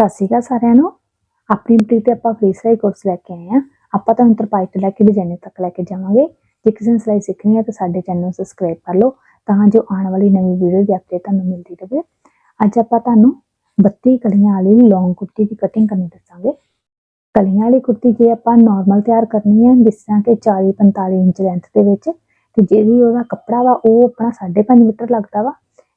ਸਤਿ ਸ਼੍ਰੀ ਅਕਾਲ ਸਾਰਿਆਂ ਨੂੰ। ਆਪਣੀ ਬੁਟੀਕ ਤੇ ਆਪਾਂ ਫ੍ਰੀ ਸਿਲਾਈ ਕੋਰਸ ਲੈ ਕੇ ਆਏ ਆ ਆਪਾਂ ਤੁਹਾਨੂੰ ਤਰਪਾਈ ਤੋਂ ਲੈ ਕੇ ਡਿਜ਼ਾਈਨਿੰਗ ਤੱਕ ਲੈ ਕੇ ਜਾਵਾਂਗੇ। ਜੇ ਕਿਸੇ ਨੇ ਸਿਲਾਈ ਸਿੱਖਣੀ ਹੈ ਤਾਂ ਸਾਡੇ ਚੈਨਲ ਨੂੰ ਸਬਸਕ੍ਰਾਈਬ ਕਰ ਲਓ, ਤਾਂ ਜੋ ਆਉਣ ਵਾਲੀ ਨਵੀਂ ਵੀਡੀਓ ਦੀ ਅਪਡੇਟ ਤੁਹਾਨੂੰ ਮਿਲਦੀ ਰਹੇ। ਅੱਜ ਆਪਾਂ ਤੁਹਾਨੂੰ 32 ਕਲੀਆਂ ਵਾਲੀ ਲੌਂਗ ਕੁੜਤੀ ਦੀ ਕਟਿੰਗ ਕਰਨੀ ਦੱਸਾਂਗੇ। ਕਲੀਆਂ ਵਾਲੀ ਕੁੜਤੀ ਜੇ ਆਪਾਂ ਨਾਰਮਲ ਤਿਆਰ ਕਰਨੀ ਹੈ, ਜਿਸ ਤਰ੍ਹਾਂ ਕਿ 40 45 ਇੰਚ ਲੈਂਥ ਦੇ ਵਿੱਚ, ਤੇ ਜਿਹੜੀ ਉਹਦਾ ਕੱਪੜਾ ਵਾ, ਉਹ ਆਪਣਾ 5.5 ਮੀਟਰ ਲੱਗਦਾ ਵਾ।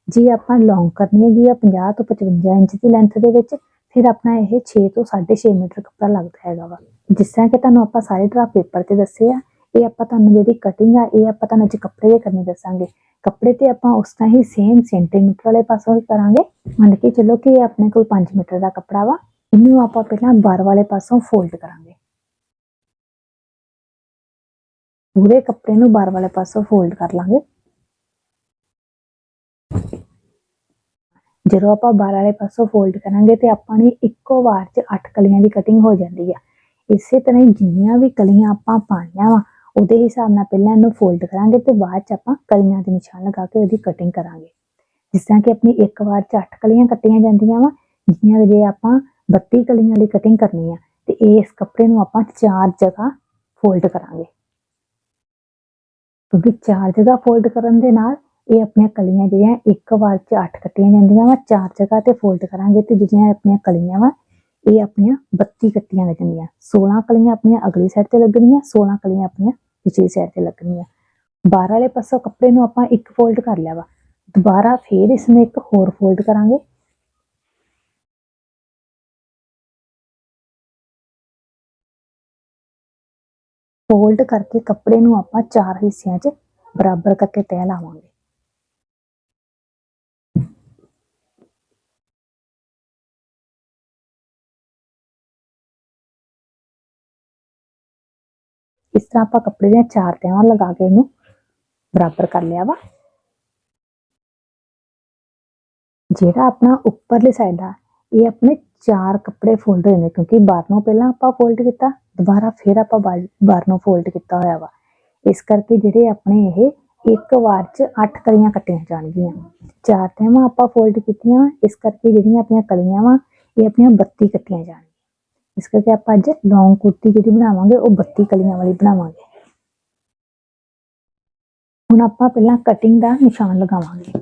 ਜੇ ਆਪਾਂ ਲੌਂਗ ਕਰਨੀ ਹੈਗੀ ਆ 50 ਤੋਂ 55 ਇੰਚ ਦੀ ਲੈਂਥ ਦੇ ਵਿੱਚ ਫਿਰ ਆਪਣਾ ਇਹ 6 ਤੋਂ 6.5 ਮੀਟਰ ਕੱਪੜਾ ਲੱਗਦਾ ਹੈਗਾ ਵਾ ਜਿਸ ਤਰ੍ਹਾਂ ਕਿ ਤੁਹਾਨੂੰ ਆਪਾਂ ਸਾਰੇ ਡਰਾ ਪੇਪਰ ਤੇ ਦੱਸੇ ਆ ਇਹ ਆਪਾਂ ਤੁਹਾਨੂੰ ਜਿਹੜੀ ਕਟਿੰਗ ਆ ਇਹ ਆਪਾਂ ਤੁਹਾਨੂੰ ਅੱਜ ਕੱਪੜੇ ਦੇ ਕਰਨੀ ਦੱਸਾਂਗੇ ਕੱਪੜੇ ਤੇ ਆਪਾਂ ਉਸ ਤਰ੍ਹਾਂ ਹੀ ਸੇਮ ਸੈਂਟੀਮੀਟਰ ਵਾਲੇ ਪਾਸੋਂ ਹੀ ਕਰਾਂਗੇ ਮੰਨ ਕੇ ਚੱਲੋ ਕਿ ਇਹ ਆਪਣੇ ਕੋਲ 5 ਮੀਟਰ ਦਾ ਕੱਪੜਾ ਵਾ ਇਹਨੂੰ ਆਪਾਂ ਪਹਿਲਾਂ ਬਾਰ ਵਾਲੇ ਪਾਸੋਂ ਫੋਲਡ ਕਰਾਂਗੇ ਪੂਰੇ ਕੱਪੜੇ ਨੂੰ ਬਾਰ ਵਾਲੇ ਪਾਸੋਂ ਫੋਲਡ ਕਰ ਲਾਂਗੇ ਜਦੋਂ ਆਪਾਂ ਬਾਰ ਵਾਲੇ ਪਾਸੋਂ ਫੋਲਡ ਕਰਾਂਗੇ ਤੇ ਆਪਾਂ ਨੇ ਇੱਕੋ ਵਾਰ 'ਚ 8 ਕਲੀਆਂ ਦੀ ਕਟਿੰਗ ਹੋ ਜਾਂਦੀ ਆ। ਇਸੇ ਤਰ੍ਹਾਂ ਹੀ ਜਿੰਨੀਆਂ ਵੀ ਕਲੀਆਂ ਆਪਾਂ ਪਾਣੀਆਂ ਵਾ, ਉਹਦੇ ਹਿਸਾਬ ਨਾਲ ਪਹਿਲਾਂ ਇਹਨੂੰ ਫੋਲਡ ਕਰਾਂਗੇ ਤੇ ਬਾਅਦ 'ਚ ਆਪਾਂ ਕਲੀਆਂ ਦੇ ਨਿਸ਼ਾਨ ਲਗਾ ਕੇ ਉਹਦੀ ਕਟਿੰਗ ਕਰਾਂਗੇ। ਜਿਸ ਤਰ੍ਹਾਂ ਕਿ ਆਪਣੀ ਇੱਕ ਵਾਰ 'ਚ 8 ਕਲੀਆਂ ਕੱਟੀਆਂ ਜਾਂਦੀਆਂ ਵਾ, ਜਿੰਨੀਆਂ ਜੇ ਆਪਾਂ 32 ਕਲੀਆਂ ਦੀ ਕਟਿੰਗ ਕਰਨੀ ਆ, ਤੇ ਇਸ ਕੱਪੜੇ ਨੂੰ ਆਪਾਂ ਚਾਰ ਜਗ੍ਹਾ ਫੋਲਡ ਕਰਾਂਗੇ। ਕਿਉਂਕਿ ਚਾਰ ਜਗ੍ਹਾ ਫੋਲਡ ਕਰਨ ਦੇ ਨਾਲ ਇਹ ਆਪਣੀਆਂ ਕਲੀਆਂ ਜਿਹੜੀਆਂ ਇੱਕ ਵਾਰ 'ਚ 8 ਕੱਟੀਆਂ ਜਾਂਦੀਆਂ ਵਾ, ਚਾਰ ਜਗ੍ਹਾ ਤੇ ਫੋਲਡ ਕਰਾਂਗੇ ਤੇ ਜਿਹੜੀਆਂ ਆਪਣੀਆਂ ਕਲੀਆਂ ਵਾ, ਇਹ ਆਪਣੀਆਂ 32 ਕੱਟੀਆਂ ਲੱਗਣਗੀਆਂ 16 ਕਲੀਆਂ ਆਪਣੀਆਂ ਅਗਲੀ ਸਾਈਡ ਤੇ ਲੱਗਣਗੀਆਂ 16 ਕਲੀਆਂ ਆਪਣੀਆਂ ਪਿਛਲੀ ਸਾਈਡ ਤੇ ਲੱਗਣਗੀਆਂ ਬਾਹਰ ਵਾਲੇ ਪਾਸੋਂ ਕੱਪੜੇ ਨੂੰ ਆਪਾਂ ਇੱਕ ਫੋਲਡ ਕਰ ਲਿਆ ਵਾ। ਦੁਬਾਰਾ ਫੇਰ ਇਸ ਨੂੰ ਇੱਕ ਹੋਰ ਫੋਲਡ ਕਰਾਂਗੇ। ਫੋਲਡ ਕਰਕੇ ਕੱਪੜੇ ਨੂੰ ਆਪਾਂ ਚਾਰ ਹਿੱਸਿਆਂ 'ਚ ਬਰਾਬਰ ਕਰਕੇ ਤੈਅ ਲਾਵਾਂਗੇ। ਇਸ ਤਰ੍ਹਾਂ ਆਪਾਂ ਕੱਪੜੇ ਦੀਆਂ ਚਾਰ ਤਹਿਾਂ ਲਗਾ ਕੇ ਇਹਨੂੰ ਬਰਾਬਰ ਕਰ ਲਿਆ ਵਾ ਜਿਹੜਾ ਆਪਣਾ ਉੱਪਰਲੀ ਸਾਈਡ ਆ ਇਹ ਆਪਣੇ ਚਾਰ ਕੱਪੜੇ ਫੋਲਡ ਹੋਏ ਨੇ ਕਿਉਂਕਿ ਬਾਹਰੋਂ ਪਹਿਲਾਂ ਆਪਾਂ ਫੋਲਡ ਕੀਤਾ ਦੁਬਾਰਾ ਫਿਰ ਆਪਾਂ ਬਾਹਰੋਂ ਫੋਲਡ ਕੀਤਾ ਹੋਇਆ ਵਾ ਇਸ ਕਰਕੇ ਜਿਹੜੇ ਆਪਣੇ ਇਹ ਇੱਕ ਵਾਰ 'ਚ 8 ਕਲੀਆਂ ਕੱਟੀਆਂ ਜਾਣਗੀਆਂ ਚਾਰ ਤਹਿਾਂ ਆਪਾਂ ਫੋਲਡ ਕੀਤੀਆਂ ਇਸ ਕਰਕੇ ਜਿਹੜੀਆਂ ਆਪਣੀਆਂ ਕਲੀਆਂ ਵਾ ਇਹ ਆਪਣੀਆਂ 32 ਕੱਟੀਆਂ ਜਾਣਗੀਆਂ ਇਸ ਕਰਕੇ ਆਪਾਂ ਅੱਜ ਲੌਂਗ ਕੁੜਤੀ ਜਿਹੜੀ ਬਣਾਵਾਂਗੇ, ਉਹ 32 ਕਲੀਆਂ ਵਾਲੀ ਬਣਾਵਾਂਗੇ। ਹੁਣ ਆਪਾਂ ਪਹਿਲਾਂ ਕਟਿੰਗ ਦਾ ਨਿਸ਼ਾਨ ਲਗਾਵਾਂਗੇ।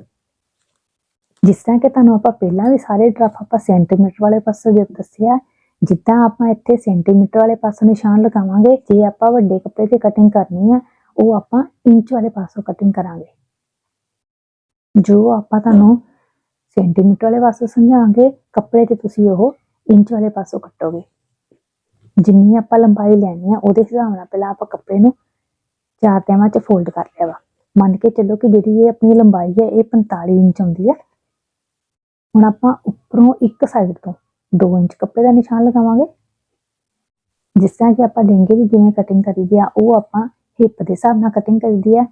ਜਿਸ ਤਰ੍ਹਾਂ ਕਿ ਤੁਹਾਨੂੰ ਆਪਾਂ ਪਹਿਲਾਂ ਵੀ ਸਾਰੇ ਡਰਫ ਆਪਾਂ ਸੈਂਟੀਮੀਟਰ ਵਾਲੇ ਪਾਸੇ ਜੇ ਦੱਸਿਆ, ਜਿੱਦਾਂ ਆਪਾਂ ਇੱਥੇ ਸੈਂਟੀਮੀਟਰ ਵਾਲੇ ਪਾਸੇ ਨਿਸ਼ਾਨ ਲਗਾਵਾਂਗੇ, ਜੇ ਆਪਾਂ ਵੱਡੇ ਕੱਪੜੇ ਤੇ ਕਟਿੰਗ ਕਰਨੀ ਆ, ਉਹ ਆਪਾਂ ਇੰਚ ਵਾਲੇ ਪਾਸੋਂ ਕਟਿੰਗ ਕਰਾਂਗੇ। ਜੋ ਆਪਾਂ ਤੁਹਾਨੂੰ ਸੈਂਟੀਮੀਟਰ ਵਾਲੇ ਪਾਸੋਂ ਸਮਝਾਵਾਂਗੇ ਕੱਪੜੇ ਤੇ ਤੁਸੀਂ ਉਹ ਇੰਚ ਵਾਲੇ ਪਾਸੋਂ ਕੱਟੋਗੇ। ਜਿੰਨੀ ਆਪਾਂ ਲੰਬਾਈ ਲੈਣੀ ਆ, ਉਹਦੇ ਹਿਸਾਬ ਨਾਲ ਪਹਿਲਾਂ ਆਪਾਂ ਕੱਪੜੇ ਨੂੰ ਚਾਰ ਤਹਿਾਂ 'ਚ ਫੋਲਡ ਕਰ ਲਿਆ ਵਾ। ਮੰਨ ਕੇ ਚੱਲੋ ਕਿ ਜਿਹੜੀ ਇਹ ਆਪਣੀ ਲੰਬਾਈ ਹੈ ਇਹ 45 ਇੰਚ ਆਉਂਦੀ ਹੈ ਹੁਣ ਆਪਾਂ ਉੱਪਰੋਂ ਇੱਕ ਸਾਈਡ ਤੋਂ 2 ਇੰਚ ਕੱਪੜੇ ਦਾ ਨਿਸ਼ਾਨ ਲਗਾਵਾਂਗੇ। ਜਿਸ ਤਰ੍ਹਾਂ ਕਿ ਆਪਾਂ ਲਹਿੰਗੇ ਦੀ ਜਿਵੇਂ ਕਟਿੰਗ ਕਰੀ ਦੀ ਆ, ਉਹ ਆਪਾਂ ਹਿੱਪ ਦੇ ਹਿਸਾਬ ਨਾਲ ਕਟਿੰਗ ਕਰੀਦੀ ਆ।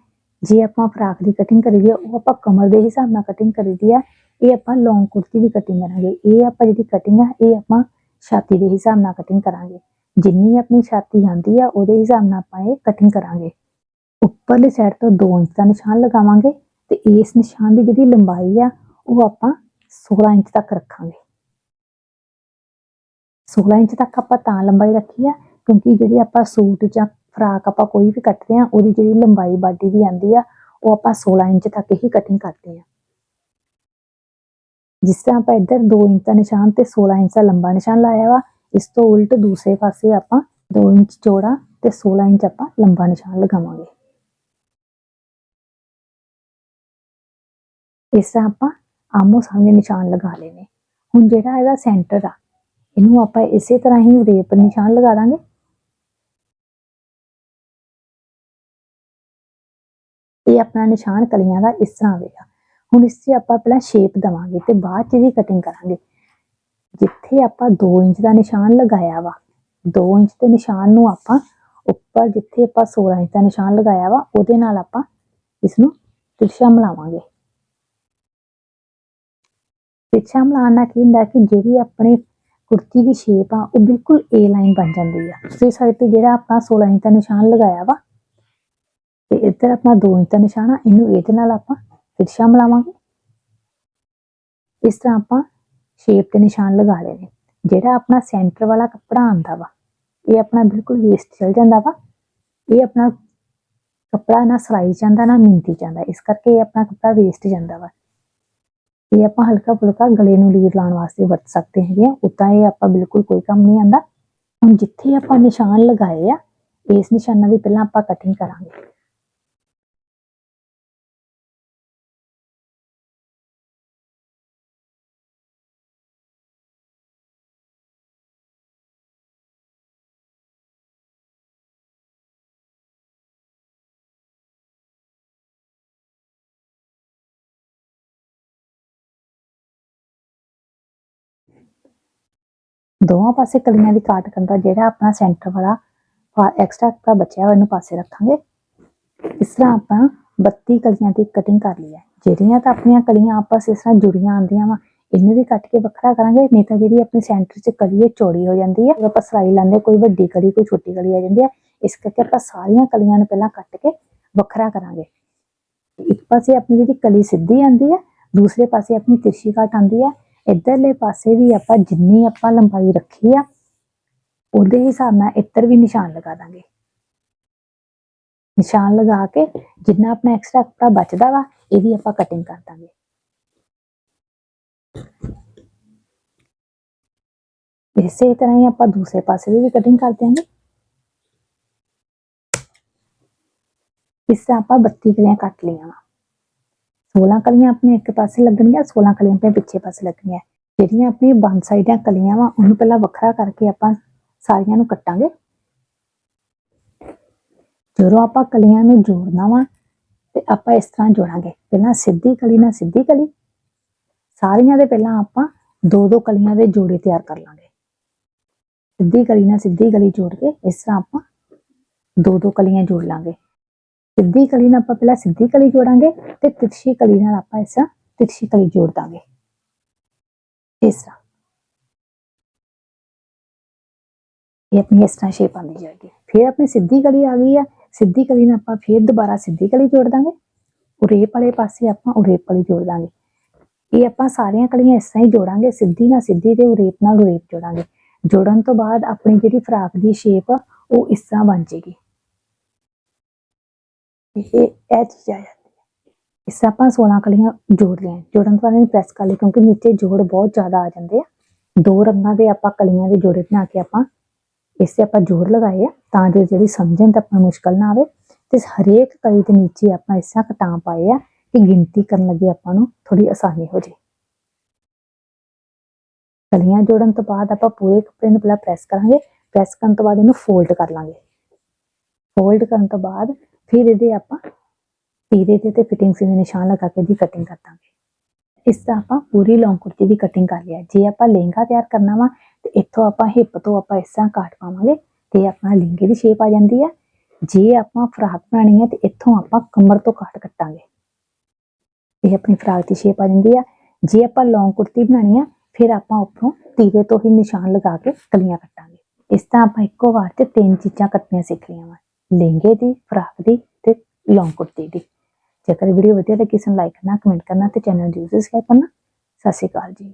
ਜੇ ਆਪਾਂ ਫਰਾਕ ਦੀ ਕਟਿੰਗ ਕਰੀਦੀ ਆ, ਉਹ ਆਪਾਂ ਕਮਰ ਦੇ ਹਿਸਾਬ ਨਾਲ ਕਟਿੰਗ ਕਰੀਦੀ ਆ। ਇਹ ਆਪਾਂ ਲੌਂਗ ਕੁੜਤੀ ਦੀ ਕਟਿੰਗ ਕਰਾਂਗੇ। ਇਹ ਆਪਾਂ ਜਿਹੜੀ ਕਟਿੰਗ ਆ, ਇਹ ਆਪਾਂ ਛਾਤੀ ਦੇ ਹਿਸਾਬ ਨਾਲ ਕਟਿੰਗ ਕਰਾਂਗੇ। ਜਿੰਨੀ ਆਪਣੀ ਛਾਤੀ ਆਂਦੀ ਆ, ਉਹਦੇ ਹਿਸਾਬ ਨਾਲ ਆਪਾਂ ਇਹ ਕਟਿੰਗ ਕਰਾਂਗੇ। ਉੱਪਰਲੀ ਸਾਈਡ ਤੋਂ 2 ਇੰਚ ਦਾ ਨਿਸ਼ਾਨ ਲਗਾਵਾਂਗੇ ਤੇ ਇਸ ਨਿਸ਼ਾਨ ਦੀ ਜਿਹੜੀ ਲੰਬਾਈ ਆ, ਉਹ ਆਪਾਂ 16 ਇੰਚ ਤੱਕ ਰੱਖਾਂਗੇ। 16 ਇੰਚ ਤੱਕ ਆਪਾਂ ਤਾਂ ਲੰਬਾਈ ਰੱਖੀ ਆ, ਕਿਉਂਕਿ ਜਿਹੜੀ ਆਪਾਂ ਸੂਟ ਜਾਂ ਫਰਾਕ ਆਪਾਂ ਕੋਈ ਵੀ ਕੱਟਦੇ ਆ, ਉਹਦੀ ਜਿਹੜੀ ਲੰਬਾਈ ਬਾਡੀ ਦੀ ਆਂਦੀ ਆ, ਉਹ ਆਪਾਂ 16 ਇੰਚ ਤੱਕ ਹੀ ਕਟਿੰਗ ਕਰਦੇ ਆ। ਜਿਸ ਤਰ੍ਹਾਂ ਆਪਾਂ ਇੱਧਰ 2 ਇੰਚ ਦਾ ਨਿਸ਼ਾਨ ਤੇ 16 ਇੰਚ ਦਾ ਲੰਬਾ ਨਿਸ਼ਾਨ ਲਾਇਆ ਵਾ, ਇਸ ਤੋਂ ਉਲਟ ਦੂਸਰੇ ਪਾਸੇ ਆਪਾਂ 2 ਇੰਚ ਚੌੜਾ ਤੇ 16 ਇੰਚ ਆਪਾਂ ਲੰਬਾ ਨਿਸ਼ਾਨ ਲਗਾਵਾਂਗੇ। ਇਸ ਤਰ੍ਹਾਂ ਆਪਾਂ ਆਮੋ ਸਾਹਮਣੇ ਨਿਸ਼ਾਨ ਲਗਾ ਲੈਨੇ ਹੁਣ ਜਿਹੜਾ ਇਹਦਾ ਸੈਂਟਰ ਆ, ਇਹਨੂੰ ਆਪਾਂ ਇਸੇ ਤਰ੍ਹਾਂ ਹੀ ਰੇਪ ਨਿਸ਼ਾਨ ਲਗਾ ਦਾਂਗੇ। ਇਹ ਆਪਣਾ ਨਿਸ਼ਾਨ ਕਲੀਆਂ ਦਾ ਇਸ ਤਰ੍ਹਾਂ ਆਵੇਗਾ ਹੁਣ ਇਸ 'ਚ ਆਪਾਂ ਪਹਿਲਾਂ ਸ਼ੇਪ ਦਵਾਂਗੇ ਤੇ ਬਾਅਦ 'ਚ ਇਹਦੀ ਕਟਿੰਗ ਕਰਾਂਗੇ। ਜਿੱਥੇ ਆਪਾਂ 2 ਇੰਚ ਦਾ ਨਿਸ਼ਾਨ ਲਗਾਇਆ ਵਾ 2 ਇੰਚ ਦੇ ਨਿਸ਼ਾਨ ਨੂੰ ਆਪਾਂ ਉੱਪਰ ਜਿੱਥੇ ਆਪਾਂ 16 ਇੰਚ ਦਾ ਨਿਸ਼ਾਨ ਲਗਾਇਆ ਵਾ, ਉਹਦੇ ਨਾਲ ਆਪਾਂ ਇਸ ਨੂੰ ਤਿਰਛਾ ਮਿਲਾਵਾਂਗੇ। ਤਿਰਛਾ ਮਿਲਾਉਣ ਨਾਲ ਕੀ ਹੁੰਦਾ ਕਿ ਜਿਹੜੀ ਆਪਣੀ ਕੁੜਤੀ ਦੀ ਸ਼ੇਪ ਆ, ਉਹ ਬਿਲਕੁਲ ਏ ਲਾਈਨ ਬਣ ਜਾਂਦੀ ਆ। ਦੂਸਰੀ ਸਾਈਡ ਤੇ ਜਿਹੜਾ ਆਪਣਾ 16 ਇੰਚ ਦਾ ਨਿਸ਼ਾਨ ਲਗਾਇਆ ਵਾ, ਤੇ ਇੱਧਰ ਆਪਣਾ 2 ਇੰਚ ਦਾ ਨਿਸ਼ਾਨ ਆ, ਇਹਨੂੰ ਇਹਦੇ ਨਾਲ ਆਪਾਂ ਤਿਰਛਾ ਮਿਲਾਵਾਂਗੇ ਇਸ ਤਰ੍ਹਾਂ ਆਪਾਂ ਸ਼ੇਪ ਤੇ ਨਿਸ਼ਾਨ ਲਗਾ ਲੈਣੇ ਜਿਹੜਾ ਆਪਣਾ ਸੈਂਟਰ ਵਾਲਾ ਕੱਪੜਾ ਆਂਦਾ ਵਾ ਇਹ ਆਪਣਾ ਬਿਲਕੁਲ ਵੇਸਟ ਚਲ ਜਾਂਦਾ ਵਾ ਇਹ ਆਪਣਾ ਕੱਪੜਾ ਨਾ ਸਲਾਈ ਜਾਂਦਾ ਨਾ ਮਿੰਤੀ ਜਾਂਦਾ ਇਸ ਕਰਕੇ ਇਹ ਆਪਣਾ ਕੱਪੜਾ ਵੇਸਟ ਜਾਂਦਾ ਵਾ ਇਹ ਆਪਾਂ ਹਲਕਾ ਫੁਲਕਾ ਗਲੇ ਨੂੰ ਲੀਰ ਲਾਉਣ ਵਾਸਤੇ ਵਰਤ ਸਕਦੇ ਹੈਗੇ ਆ ਉਦਾਂ ਇਹ ਆਪਾਂ ਬਿਲਕੁਲ ਕੋਈ ਕੰਮ ਨਹੀਂ ਆਂਦਾ ਹੁਣ ਜਿੱਥੇ ਆਪਾਂ ਨਿਸ਼ਾਨ ਲਗਾਏ ਆ ਇਸ ਨਿਸ਼ਾਨਾਂ ਦੀ ਪਹਿਲਾਂ ਆਪਾਂ ਕਟਿੰਗ ਕਰਾਂਗੇ ਦੋਵਾਂ ਪਾਸੇ ਕਲੀਆਂ ਦੀ ਕਾਟ ਕਰਨ ਦਾ ਜਿਹੜਾ ਆਪਣਾ ਸੈਂਟਰ ਵਾਲਾ ਐਕਸਟਰਾ ਕੱਪੜਾ ਬਚਿਆ ਹੋਇਆ ਇਹਨੂੰ ਪਾਸੇ ਰੱਖਾਂਗੇ। ਇਸ ਤਰ੍ਹਾਂ ਆਪਾਂ 32 ਕਲੀਆਂ ਦੀ ਕਟਿੰਗ ਕਰ ਲਈ ਹੈ। ਜਿਹੜੀਆਂ ਤਾਂ ਆਪਣੀਆਂ ਕਲੀਆਂ ਆਪਸ ਇਸ ਤਰ੍ਹਾਂ ਜੁੜੀਆਂ ਆਉਂਦੀਆਂ ਵਾ, ਇਹਨੂੰ ਵੀ ਕੱਟ ਕੇ ਵੱਖਰਾ ਕਰਾਂਗੇ, ਨਹੀਂ ਤਾਂ ਜਿਹੜੀ ਆਪਣੀ ਸੈਂਟਰ 'ਚ ਕਲੀ ਹੈ, ਚੌੜੀ ਹੋ ਜਾਂਦੀ ਹੈ। ਜਦੋਂ ਆਪਾਂ ਸਲਾਈ ਲਾਉਂਦੇ ਕੋਈ ਵੱਡੀ ਕਲੀ, ਕੋਈ ਛੋਟੀ ਕਲੀ ਆ ਜਾਂਦੀ ਹੈ, ਇਸ ਕਰਕੇ ਆਪਾਂ ਸਾਰੀਆਂ ਕਲੀਆਂ ਨੂੰ ਪਹਿਲਾਂ ਕੱਟ ਕੇ ਵੱਖਰਾ ਕਰਾਂਗੇ। ਇੱਕ ਪਾਸੇ ਆਪਣੀ ਜਿਹੜੀ ਕਲੀ ਸਿੱਧੀ ਆਉਂਦੀ ਹੈ, ਦੂਸਰੇ ਪਾਸੇ ਆਪਣੀ ਤਿਰਛੀ ਕੱਟ ਆਉਂਦੀ ਹੈ। ਇੱਧਰਲੇ ਪਾਸੇ ਵੀ ਆਪਾਂ ਜਿੰਨੀ ਆਪਾਂ ਲੰਬਾਈ ਰੱਖੀ ਆ, ਉਹਦੇ ਹਿਸਾਬ ਨਾਲ ਇੱਧਰ ਵੀ ਨਿਸ਼ਾਨ ਲਗਾ ਦਾਂਗੇ। ਨਿਸ਼ਾਨ ਲਗਾ ਕੇ ਜਿੰਨਾ ਆਪਣਾ ਐਕਸਟਰਾ ਕੱਪੜਾ ਬਚਦਾ ਵਾ ਇਹਦੀ ਆਪਾਂ ਕਟਿੰਗ ਕਰ ਦਾਂਗੇ। ਇਸੇ ਤਰ੍ਹਾਂ ਹੀ ਆਪਾਂ ਦੂਸਰੇ ਪਾਸੇ ਦੀ ਵੀ ਕਟਿੰਗ ਕਰ ਦਿਆਂਗੇ। ਇਸ ਤਰ੍ਹਾਂ ਆਪਾਂ 32 ਕਲੀਆਂ ਕੱਟ ਲਈਆਂ ਵਾ। 16 ਕਲੀਆਂ ਆਪਣੇ ਇੱਕ ਪਾਸੇ ਲੱਗਣਗੀਆਂ 16 ਕਲੀਆਂ ਆਪਣੇ ਪਿੱਛੇ ਪਾਸੇ ਲੱਗਣੀਆਂ। ਜਿਹੜੀਆਂ ਆਪਣੀ ਬੰਨ ਸਾਈਡਾਂ ਕਲੀਆਂ ਵਾ, ਉਹਨੂੰ ਪਹਿਲਾਂ ਵੱਖਰਾ ਕਰਕੇ ਆਪਾਂ ਸਾਰੀਆਂ ਨੂੰ ਕੱਟਾਂਗੇ। ਜਦੋਂ ਆਪਾਂ ਕਲੀਆਂ ਨੂੰ ਜੋੜਨਾ ਵਾ, ਤੇ ਆਪਾਂ ਇਸ ਤਰ੍ਹਾਂ ਜੋੜਾਂਗੇ। ਪਹਿਲਾਂ ਸਿੱਧੀ ਕਲੀ ਨਾਲ ਸਿੱਧੀ ਕਲੀ। ਸਾਰੀਆਂ ਦੇ ਪਹਿਲਾਂ ਆਪਾਂ ਦੋ ਦੋ ਕਲੀਆਂ ਦੇ ਜੋੜੇ ਤਿਆਰ ਕਰ ਲਾਂਗੇ। ਸਿੱਧੀ ਕਲੀ ਨਾਲ ਸਿੱਧੀ ਕਲੀ ਜੋੜ ਕੇ ਇਸ ਤਰ੍ਹਾਂ ਆਪਾਂ ਦੋ ਦੋ ਕਲੀਆਂ ਜੋੜ ਲਾਂਗੇ। ਸਿੱਧੀ ਕਲੀ ਨਾਲ ਆਪਾਂ ਪਹਿਲਾਂ ਸਿੱਧੀ ਕਲੀ ਜੋੜਾਂਗੇ ਤੇ ਤਿਰਛੀ ਕਲੀ ਨਾਲ ਆਪਾਂ ਇਸ ਤਰ੍ਹਾਂ ਤਿਰਛੀ ਕਲੀ ਜੋੜ ਦਾਂਗੇ। ਇਸ ਤਰ੍ਹਾਂ। ਇਹ ਆਪਣੀ ਇਸ ਤਰ੍ਹਾਂ ਸ਼ੇਪ ਆਉਂਦੀ ਜਾਏਗੀ। ਫਿਰ ਆਪਣੀ ਸਿੱਧੀ ਕਲੀ ਆ ਗਈ ਆ। ਸਿੱਧੀ ਕਲੀ ਨਾਲ ਆਪਾਂ ਫਿਰ ਦੁਬਾਰਾ ਸਿੱਧੀ ਕਲੀ ਜੋੜ ਦਾਂਗੇ। ਉਰੇਪ ਵਾਲੇ ਪਾਸੇ ਆਪਾਂ ਉਰੇਪ ਵਾਲੀ ਜੋੜ ਦਾਂਗੇ। ਇਹ ਆਪਾਂ ਸਾਰੀਆਂ ਕਲੀਆਂ ਇਸ ਤਰ੍ਹਾਂ ਹੀ ਜੋੜਾਂਗੇ। ਸਿੱਧੀ ਨਾਲ ਸਿੱਧੀ ਤੇ ਉਰੇਪ ਨਾਲ ਉਰੇਪ ਜੋੜਾਂਗੇ। ਜੋੜਨ ਤੋਂ ਬਾਅਦ ਆਪਣੀ ਜਿਹੜੀ ਫਰਾਕ ਦੀ ਸ਼ੇਪ ਉਹ ਇਸ ਤਰ੍ਹਾਂ ਬਣ ਜਾਏਗੀ। ਇਹ ਇਹ ਚੀਜ਼ ਆ ਜਾਂਦੀ ਹੈ ਇਸ ਆਪਾਂ 16 ਕਲੀਆਂ ਜੋੜ ਲਿਆ ਜੋੜਨ ਤੋਂ ਬਾਅਦ ਪ੍ਰੈਸ ਕਰ ਲਈ ਕਿਉਂਕਿ ਨੀਚੇ ਜੋੜ ਬਹੁਤ ਜ਼ਿਆਦਾ ਆ ਜਾਂਦੇ ਆ। ਦੋ ਰੰਗਾਂ ਦੇ ਆਪਾਂ ਕਲੀਆਂ ਦੇ ਜੋੜੇ ਬਣਾ ਕੇ ਆਪਾਂ ਇਸੇ ਆਪਾਂ ਜੋੜ ਲਗਾਏ ਆ ਤਾਂ ਜੋ ਜਿਹੜੀ ਸਮਝਣ ਤਾਂ ਆਪਾਂ ਮੁਸ਼ਕਲ ਨਾ ਆਵੇ। ਤੇ ਹਰੇਕ ਕਲੀ ਦੇ ਨੀਚੇ ਆਪਾਂ ਇਸ ਤਰ੍ਹਾਂ ਕਟਾਂ ਪਾਏ ਆ ਕਿ ਗਿਣਤੀ ਕਰਨ ਲੱਗੇ ਆਪਾਂ ਨੂੰ ਥੋੜੀ ਆਸਾਨੀ ਹੋ ਜੇ। ਕਲੀਆਂ ਜੋੜਨ ਤੋਂ ਬਾਅਦ ਆਪਾਂ ਪੂਰੇ ਕੱਪੜੇ ਨੂੰ ਪਹਿਲਾਂ ਪ੍ਰੈਸ ਕਰਾਂਗੇ। ਪ੍ਰੈਸ ਕਰਨ ਤੋਂ ਬਾਅਦ ਇਹਨੂੰ ਫੋਲਡ ਕਰ ਲਾਂਗੇ। ਫੋਲਡ ਕਰਨ ਤੋਂ ਬਾਅਦ ਫਿਰ ਇਹਦੇ ਆਪਾਂ ਤੀਰੇ ਤੇ ਤੇ ਫਿਟਿੰਗ ਦੇ ਨਿਸ਼ਾਨ ਲਗਾ ਕੇ ਦੀ ਕਟਿੰਗ ਕਰ ਦਾਂਗੇ। ਇਸ ਤਰ੍ਹਾਂ ਆਪਾਂ ਪੂਰੀ ਲੌਂਗ ਕੁੜਤੀ ਦੀ ਕਟਿੰਗ ਕਰ ਲਿਆ। ਜੇ ਆਪਾਂ ਲਹਿੰਗਾ ਤਿਆਰ ਕਰਨਾ ਵਾ, ਤੇ ਇੱਥੋਂ ਆਪਾਂ ਹਿੱਪ ਤੋਂ ਆਪਾਂ ਇਸ ਤਰ੍ਹਾਂ ਕਾਟ ਪਾਵਾਂਗੇ ਤੇ ਆਪਣਾ ਲਹਿੰਗੇ ਦੀ ਸ਼ੇਪ ਆ ਜਾਂਦੀ ਹੈ ਜੇ ਆਪਾਂ ਫਰਾਕ ਬਣਾਣੀ ਹੈ ਤੇ ਇੱਥੋਂ ਆਪਾਂ ਕਮਰ ਤੋਂ ਕਾਟ ਕੱਟਾਂਗੇ। ਇਹ ਆਪਣੀ ਫਰਾਕ ਦੀ ਸ਼ੇਪ ਆ ਜਾਂਦੀ ਆ। ਜੇ ਆਪਾਂ ਲੌਂਗ ਕੁੜਤੀ ਬਣਾਣੀ ਆ, ਫਿਰ ਆਪਾਂ ਉੱਪਰੋਂ ਤੀਰੇ ਤੋਂ ਹੀ ਨਿਸ਼ਾਨ ਲਗਾ ਕੇ ਕਲੀਆਂ ਕੱਟਾਂਗੇ। ਇਸ ਤਰ੍ਹਾਂ ਆਪਾਂ ਇੱਕੋ ਵਾਰ 'ਚ ਤਿੰਨ ਚੀਜ਼ਾਂ ਕੱਟਣੀਆਂ ਸਿੱਖ ਲਈਆਂ ਵਾ। ਲਹਿੰਗੇ ਦੀ, ਫਰਾਕ ਦੀ ਤੇ ਲੌਂਗ ਕੁੜਤੀ ਦੀ। ਜੇਕਰ ਵੀਡੀਓ ਵਧੀਆ ਲੱਗੀ ਤਾਂ ਲਾਈਕ ਕਰਨਾ ਕਮੈਂਟ ਕਰਨਾ ਤੇ ਚੈਨਲ ਨੂੰ ਜਰੂਰ ਸਬਸਕ੍ਰਾਈਬ ਕਰਨਾ। ਸਤਿ ਸ਼੍ਰੀ ਅਕਾਲ ਜੀ।